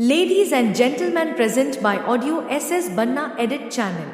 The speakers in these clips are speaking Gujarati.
Ladies and gentlemen present by Audio SS Banna Edit Channel.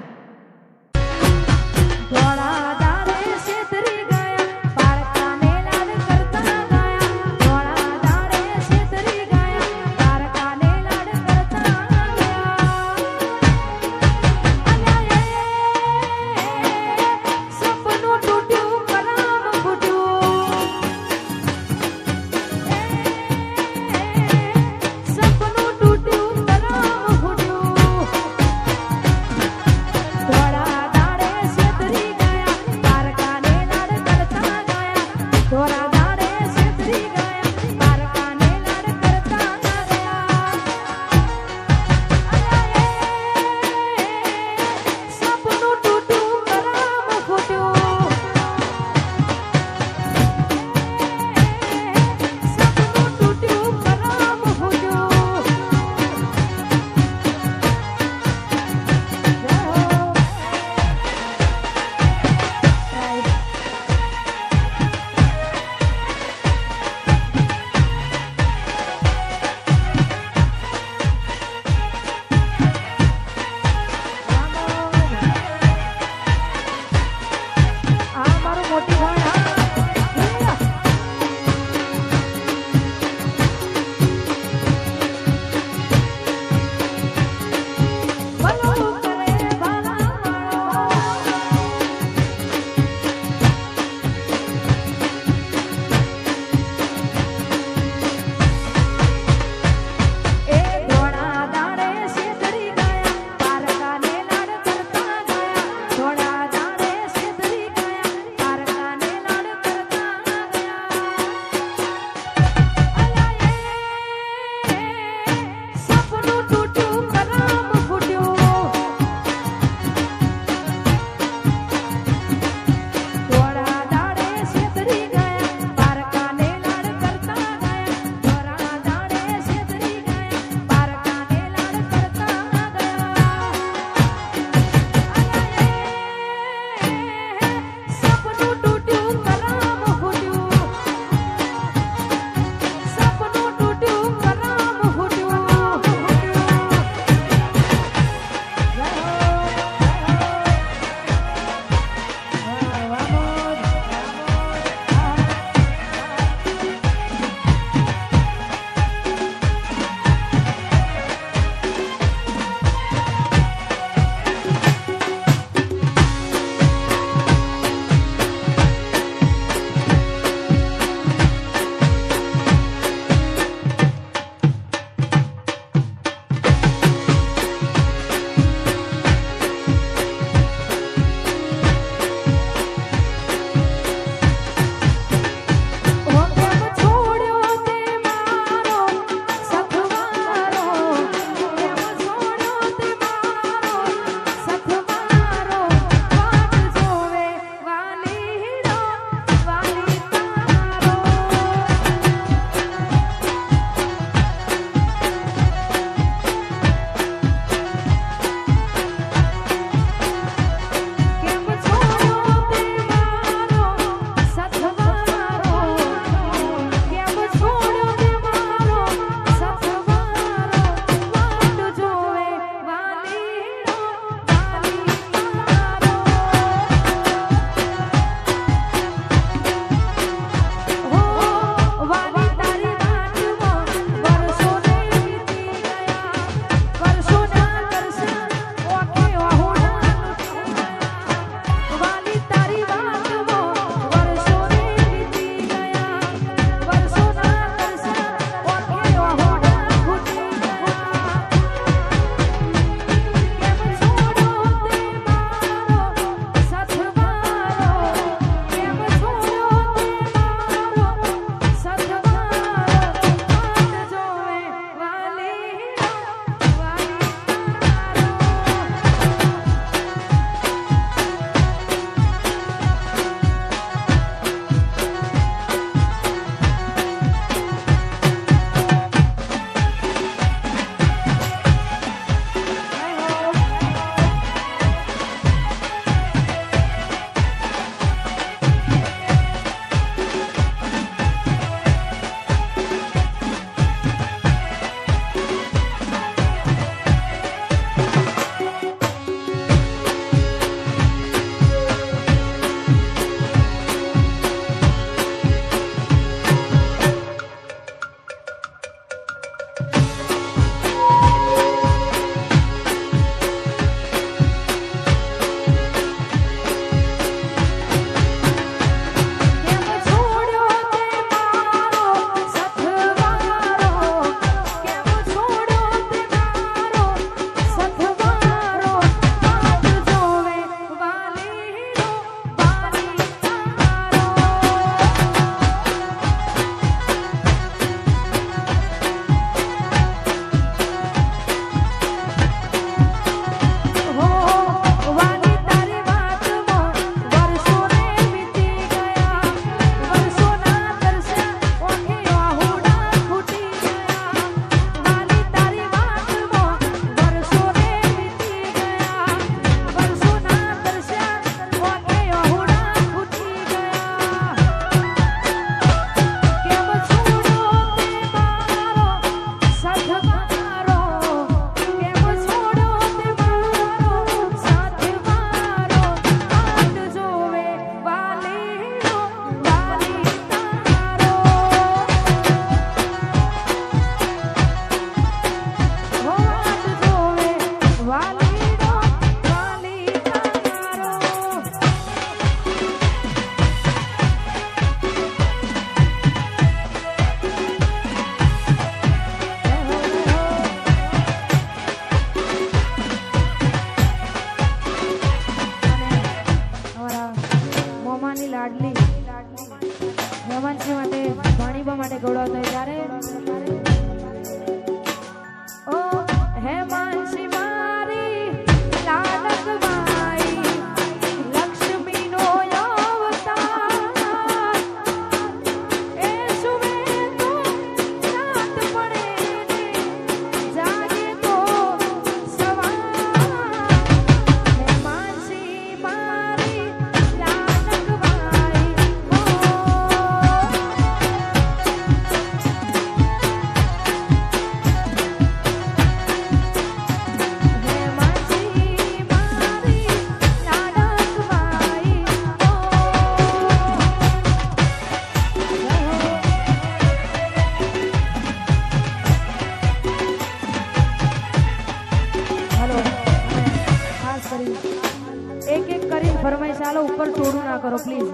આલો ઉપર થોડું ના કરો પ્લીઝ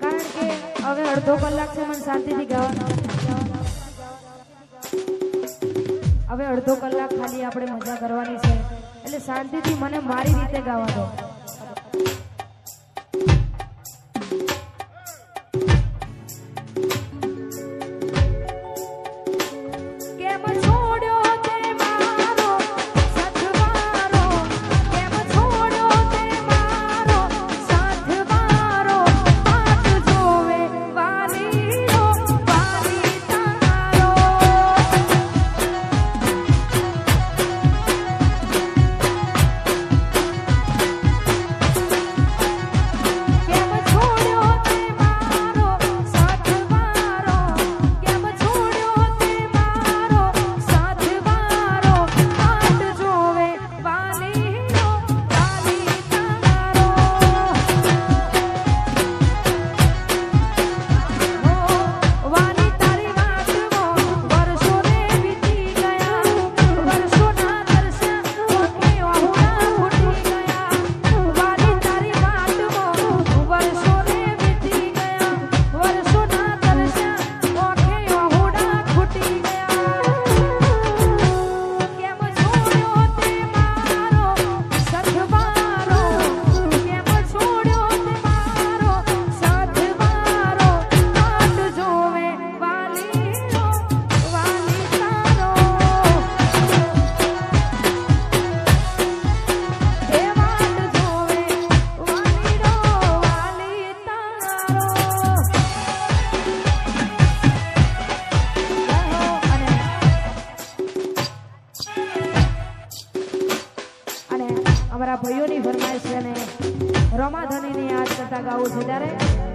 કારણ કે હવે અડધો કલાક છે, મને શાંતિથી ગાવાનું હવે અડધો કલાક ખાલી આપણે મજા કરવાની છે. એટલે શાંતિથી મને મારી રીતે ગાવા અને ભાઈઓની ફરમાઈશ છે અને રમાધણીને યાદ કરતા ગાવું છે ત્યારે